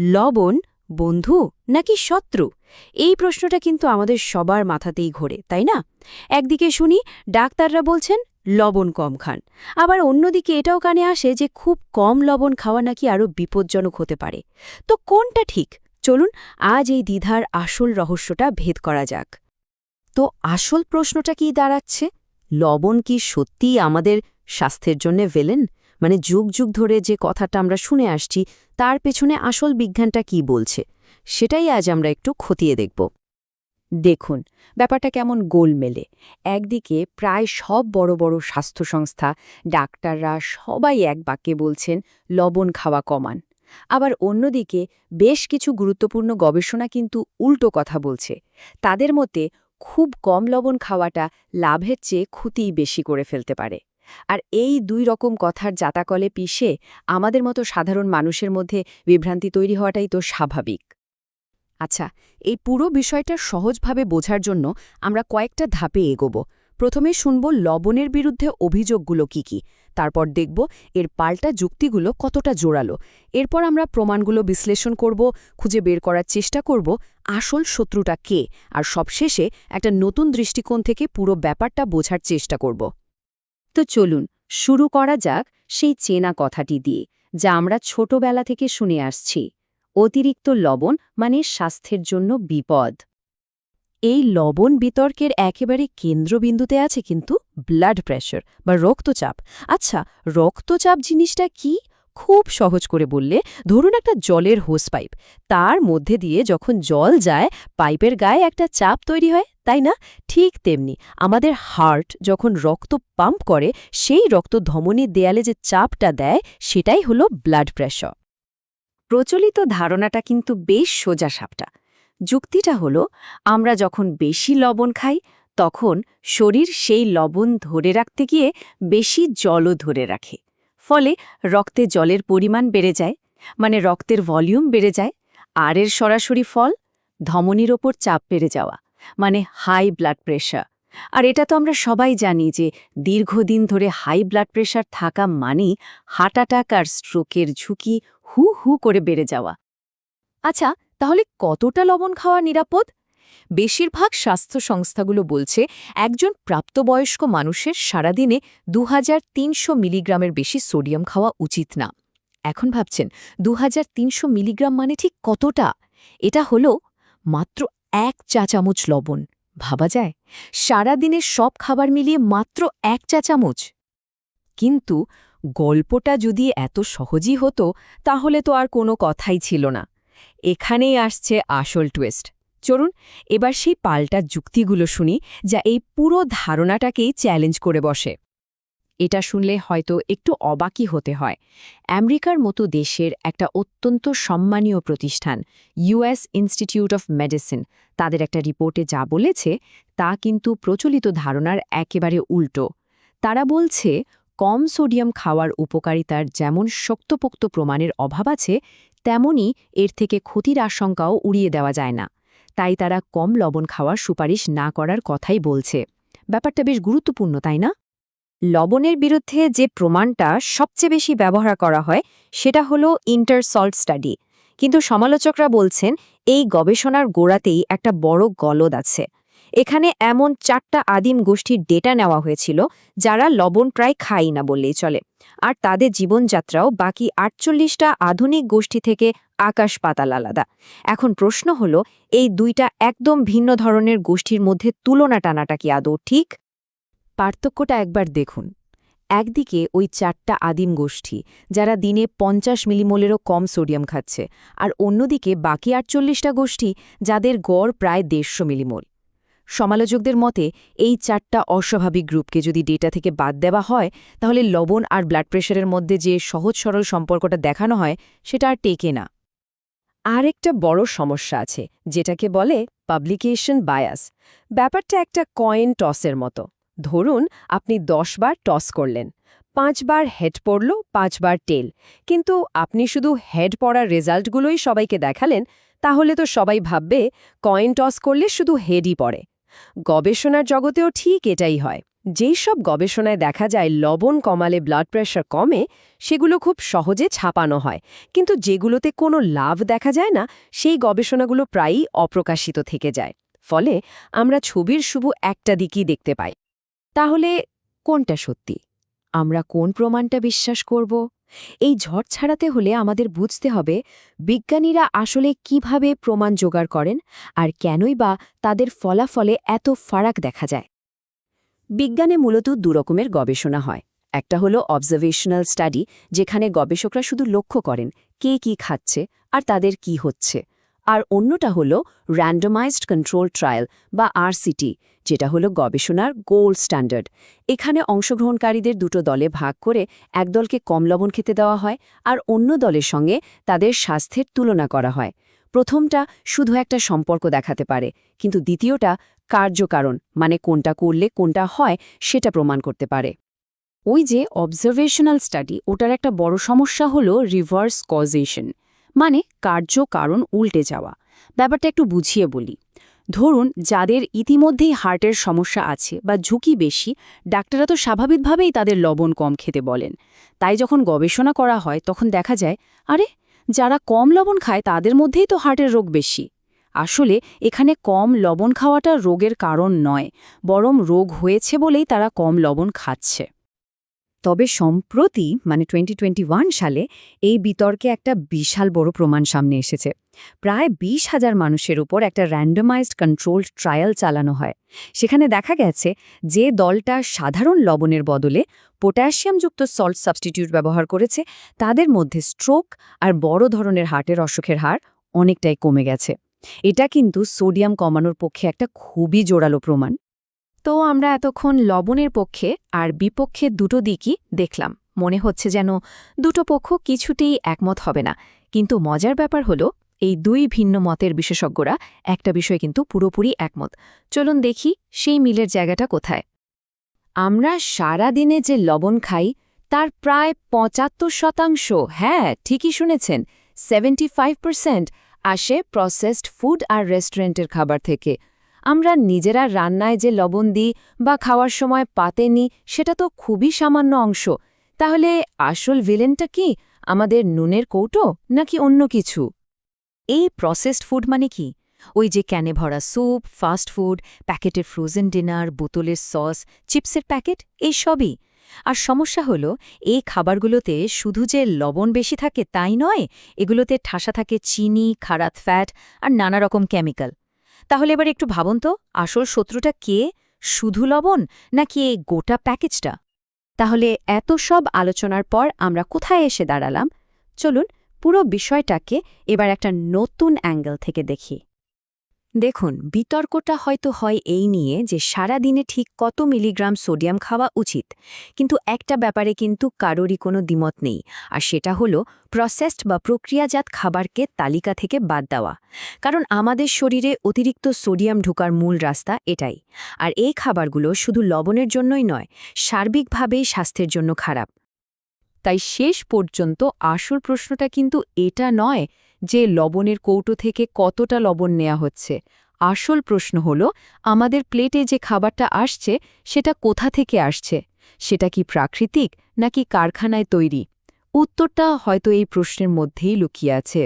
লবণ, বন্ধু নাকি শত্রু? এই প্রশ্নটা কিন্তু আমাদের সবার মাথাতেই ঘোরে, তাই না? একদিকে শুনি, ডাক্তাররা বলছেন লবণ কম খান। আবার অন্যদিকে এটাও কানে আসে যে খুব কম লবণ খাওয়া নাকি আরও বিপজ্জনক হতে পারে। তো কোনটা ঠিক? চলুন আজ এই দ্বিধার আসল রহস্যটা ভেদ করা যাক। তো আসল প্রশ্নটা কি দাঁড়াচ্ছে? লবণ কি সত্যিই আমাদের স্বাস্থ্যের জন্য ভেলেন? মানে যুগ যুগ ধরে যে কথাটা আমরা শুনে আসছি, তার পেছনে আসল বিজ্ঞানটা কি বলছে, সেটাই আজ আমরা একটু খতিয়ে দেখব। দেখুন, ব্যাপারটা কেমন গোলমেলে। একদিকে প্রায় সব বড় বড় স্বাস্থ্য সংস্থা ডাক্তাররা সবাই এক বাক্যে বলছেন, লবণ খাওয়া কমান। আবার অন্যদিকে বেশ কিছু গুরুত্বপূর্ণ গবেষণা কিন্তু উল্টো কথা বলছে। তাদের মতে খুব কম লবণ খাওয়াটা লাভের চেয়ে ক্ষতিই বেশি করে ফেলতে পারে। আর এই দুই রকম কথার জাতাকলে পিষে আমাদের মতো সাধারণ মানুষের মধ্যে বিভ্রান্তি তৈরি হওয়াটাই তো স্বাভাবিক। আচ্ছা এই পুরো বিষয়টা সহজভাবে বোঝার জন্য আমরা কয়েকটা ধাপে এগোব। প্রথমে শুনব লবণের বিরুদ্ধে অভিযোগগুলো কি কি, তারপর দেখব এর পাল্টা যুক্তিগুলো কতটা জোরালো। এরপর আমরা প্রমাণগুলো বিশ্লেষণ করব, খুঁজে বের করার চেষ্টা করব আসল শত্রুটা কে, আর সবশেষে একটা নতুন দৃষ্টিকোণ থেকে পুরো ব্যাপারটা বোঝার চেষ্টা করব। তো চলুন, শুরু করা যাক সেই চেনা কথাটি দিয়ে, যা আমরা ছোটবেলা থেকে শুনে আসছি। অতিরিক্ত লবণ মানে স্বাস্থ্যের জন্য বিপদ। এই লবণ বিতর্কের একেবারে কেন্দ্রবিন্দুতে আছে কিন্তু ব্লাড প্রেশার বা রক্তচাপ। আচ্ছা রক্তচাপ জিনিসটা কি? খুব সহজ করে বললে, ধরুন একটা জলের হোস পাইপ তার মধ্যে দিয়ে যখন জল যায় পাইপের গায়ে একটা চাপ তৈরি হয় তাই না? ঠিক তেমনি। আমাদের হার্ট যখন রক্ত পাম্প করে, সেই রক্ত ধমনির দেয়ালে যে চাপটা দেয়, সেটাই হলো ব্লাড প্রেশার। প্রচলিত ধারণাটা কিন্তু বেশ সোজা সাপটা। যুক্তিটা হলো, আমরা যখন বেশি লবণ খাই, তখন শরীর সেই লবণ ধরে রাখতে গিয়ে বেশি জলও ধরে রাখে। ফলে রক্তে জলের পরিমাণ বেড়ে যায় মানে রক্তের ভলিউম বেড়ে যায়, আর এর সরাসরি ফল ধমনির ওপর চাপ বেড়ে যাওয়া। মানে হাই ব্লাড প্রেশার আর এটা তো আমরা সবাই জানি যে দীর্ঘদিন ধরে হাই ব্লাড প্রেশার থাকা মানেই হার্ট অ্যাটাক আর স্ট্রোকের ঝুঁকি হু হু করে বেড়ে যাওয়া। আচ্ছা তাহলে কতটা লবণ খাওয়া নিরাপদ? বেশিরভাগ স্বাস্থ্য সংস্থাগুলো বলছে একজন প্রাপ্তবয়স্ক মানুষের সারাদিনে দু হাজার তিনশো মিলিগ্রামের বেশি সোডিয়াম খাওয়া উচিত না। এখন ভাবছেন দু হাজার তিনশো মিলিগ্রাম মানে ঠিক কতটা? এটা হলো মাত্র এক চা চামচ লবণ। ভাবা যায়, সারাদিনের সব খাবার মিলিয়ে মাত্র এক চা চামচ। কিন্তু গল্পটা যদি এত সহজই হতো, তাহলে তো আর কোনো কথাই ছিল না। এখানেই আসছে আসল টুয়েস্ট চলুন, এবার সেই পাল্টা যুক্তিগুলো শুনি, যা এই পুরো ধারণাটাকেই চ্যালেঞ্জ করে বসে। এটা শুনলে হয়তো একটু অবাকই হতে হয়। আমেরিকার মতো দেশের একটা অত্যন্ত সম্মানীয় প্রতিষ্ঠান ইউএস ইনস্টিটিউট অফ মেডিসিন তাদের একটা রিপোর্টে যা বলেছে, তা কিন্তু প্রচলিত ধারণার একেবারে উল্টো। তারা বলছে, কম সোডিয়াম খাওয়ার উপকারিতার যেমন শক্তপোক্ত প্রমাণের অভাব আছে, তেমনি এর থেকে ক্ষতির আশঙ্কাও উড়িয়ে দেওয়া যায় না। তাই তারা কম লবণ খাওয়ার সুপারিশ না করার কথাই বলছে। ব্যাপারটা বেশ গুরুত্বপূর্ণ, তাই না? লবণের বিরুদ্ধে যে প্রমাণটা সবচেয়ে বেশি ব্যবহার করা হয়, সেটা হলো ইন্টারসল্ট স্টাডি। কিন্তু সমালোচকরা বলছেন, এই গবেষণার গোড়াতেই একটা বড় গলদ আছে। এখানে এমন চারটা আদিম গোষ্ঠীর ডেটা নেওয়া হয়েছিল, যারা লবণ প্রায় খাই না বললেই চলে। আর তাদের জীবনযাত্রাও বাকি আটচল্লিশটা আধুনিক গোষ্ঠী থেকে আকাশ পাতাল আলাদা। এখন প্রশ্ন হল, এই দুইটা একদম ভিন্ন ধরনের গোষ্ঠীর মধ্যে তুলনা টানাটা কি আদৌ ঠিক? পার্থক্যটা একবার দেখুন। একদিকে ওই চারটা আদিম গোষ্ঠী, যারা দিনে পঞ্চাশ মিলিমোলেরও কম সোডিয়াম খাচ্ছে, আর অন্যদিকে বাকি আটচল্লিশটা গোষ্ঠী, যাদের গড় প্রায় দেড়শো মিলিমোল। সমালোচকদের মতে, এই চারটা অস্বাভাবিক গ্রুপকে যদি ডেটা থেকে বাদ দেওয়া হয়, তাহলে লবণ আর ব্লাড প্রেশারের মধ্যে যে সহজ সরল সম্পর্কটা দেখানো হয়, সেটা আর টেকে না। আর একটা বড় সমস্যা আছে, যেটাকে বলে পাবলিকেশন বায়াস ব্যাপারটা একটা কয়েন টসের মতো। ধরুন, আপনি দশ বার টস করলেন। পাঁচবার হেড পড়ল পাঁচবার টেল। কিন্তু আপনি শুধু হেড পড়ার রেজাল্টগুলোই সবাইকে দেখালেন, তাহলে তো সবাই ভাববে, কয়েন টস করলে শুধু হেডই পড়ে। গবেষণার জগতেও ঠিক এটাই হয়। যেই সব গবেষণায় দেখা যায় লবণ কমালে ব্লাড প্রেশার কমে, সেগুলো খুব সহজে ছাপানো হয়। কিন্তু যেগুলোতে কোনো লাভ দেখা যায় না, সেই গবেষণাগুলো প্রায়ই অপ্রকাশিত থেকে যায়। ফলে আমরা ছবির শুভ একটা দিকই দেখতে পাই। তাহলে কোনটা সত্যি? আমরা কোন প্রমাণটা বিশ্বাস করব? এই ঝড় ছাড়াতে হলে আমাদের বুঝতে হবে বিজ্ঞানীরা আসলে কীভাবে প্রমাণ জোগাড় করেন আর কেনই বা তাদের ফলাফলে এত ফারাক দেখা যায়। বিজ্ঞানে মূলত দুরকমের গবেষণা হয়। একটা হলো অবজারভেশনাল স্টাডি যেখানে গবেষকরা শুধু লক্ষ্য করেন কে কি খাচ্ছে আর তাদের কি হচ্ছে। আর অন্যটা হলো র্যান্ডমাইজড কন্ট্রোল ট্রায়াল বা আরসিটি যেটা হলো গবেষণার গোল্ড স্ট্যান্ডার্ড এখানে অংশগ্রহণকারীদের দুটো দলে ভাগ করে এক দলকে কম লবণ খেতে দেওয়া হয় আর অন্য দলের সঙ্গে তাদের স্বাস্থ্যের তুলনা করা হয়। প্রথমটা শুধু একটা সম্পর্ক দেখাতে পারে, কিন্তু দ্বিতীয়টা কার্যকারণ মানে কোনটা করলে কোনটা হয় সেটা প্রমাণ করতে পারে। ওই যে অবজারভেশনাল স্টাডি ওটার একটা বড় সমস্যা হলো রিভার্স কজেশন মানে কার্য, কারণ উল্টে যাওয়া। ব্যাপারটা একটু বুঝিয়ে বলি। ধরুন, যাদের ইতিমধ্যেই হার্টের সমস্যা আছে বা ঝুঁকি বেশি, ডাক্তাররা তো স্বাভাবিকভাবেই তাদের লবণ কম খেতে বলেন। তাই যখন গবেষণা করা হয়, তখন দেখা যায়, আরে, যারা কম লবণ খায়, তাদের মধ্যেই তো হার্টের রোগ বেশি। আসলে, এখানে কম লবণ খাওয়াটা রোগের কারণ নয়, বরং রোগ হয়েছে বলেই তারা কম লবণ খাচ্ছে। তবে সম্প্রতি মানে 2021 সালে, এই বিতর্কে একটা বিশাল বড় প্রমাণ সামনে এসেছে। প্রায় বিশ হাজার মানুষের উপর একটা র্যান্ডমাইজড কন্ট্রোলড ট্রায়াল চালানো হয়। সেখানে দেখা গেছে যে দলটা সাধারণ লবণের বদলে পটাশিয়ামযুক্ত সল্ট সাবস্টিটিউট ব্যবহার করেছে, তাদের মধ্যে স্ট্রোক আর বড় ধরনের হার্টের অসুখের হার অনেকটাই কমে গেছে। এটা কিন্তু সোডিয়াম কমানোর পক্ষে একটা খুবই জোরালো প্রমাণ। তো আমরা এতক্ষণ লবণের পক্ষে আর বিপক্ষে দুটো দিকই দেখলাম। মনে হচ্ছে যেন দুটো পক্ষ কিছুতেই একমত হবে না। কিন্তু মজার ব্যাপার হলো, এই দুই ভিন্ন মতের বিশেষজ্ঞরা একটা বিষয় কিন্তু পুরোপুরি একমত। চলুন দেখি সেই মিলের জায়গাটা কোথায়। আমরা সারা দিনে যে লবণ খাই, তার প্রায় পঁচাত্তর শতাংশ হ্যাঁ ঠিকই শুনেছেন, সেভেন্টি আসে প্রসেসড ফুড আর রেস্টুরেন্টের খাবার থেকে। আমরা নিজেরা রান্নায় যে লবণ দিই বা খাওয়ার সময় পাতে নিই, সেটা তো খুবই সামান্য অংশ। তাহলে আসল ভিলেনটা কি? আমাদের নুনের কৌটো নাকি অন্য কিছু? এই প্রসেসড ফুড মানে কি? ওই যে ক্যানে ভরা স্যুপ ফাস্ট ফুড প্যাকেটের ফ্রোজেন ডিনার বোতলের সস চিপসের প্যাকেট, এই সবই। আর সমস্যা হল, এই খাবারগুলোতে শুধু যে লবণ বেশি থাকে তাই নয়, এগুলোতে ঠাসা থাকে চিনি, খারাত ফ্যাট আর নানা রকম কেমিক্যাল তাহলে এবার একটু ভাবুন তো, আসল শত্রুটা কে? শুধু লবণ নাকি গোটা প্যাকেজটা? তাহলে এত সব আলোচনার পর আমরা কোথায় এসে দাঁড়ালাম? চলুন পুরো বিষয়টাকে এবার একটা নতুন অ্যাঙ্গেল থেকে দেখি। দেখুন, বিতর্কটা হয়তো হয় এই নিয়ে যে সারা দিনে ঠিক কত মিলিগ্রাম সোডিয়াম খাওয়া উচিত। কিন্তু একটা ব্যাপারে কিন্তু কারোরই কোনো দ্বিমত নেই, আর সেটা হলো প্রসেসড বা প্রক্রিয়াজাত খাবারকে তালিকা থেকে বাদ দেওয়া। কারণ আমাদের শরীরে অতিরিক্ত সোডিয়াম ঢোকার মূল রাস্তা এটাই। আর এই খাবারগুলো শুধু লবণের জন্যই নয়, সার্বিকভাবেই স্বাস্থ্যের জন্য খারাপ। তাই শেষ পর্যন্ত আসল প্রশ্নটা কিন্তু এটা নয় যে লবণের কৌটো থেকে কতটা লবণ নেওয়া হচ্ছে। আসল প্রশ্ন হল, আমাদের প্লেটে যে খাবারটা আসছে, সেটা কোথা থেকে আসছে? সেটা কি প্রাকৃতিক, নাকি কারখানায় তৈরি? উত্তরটা হয়তো এই প্রশ্নের মধ্যেই লুকিয়ে আছে।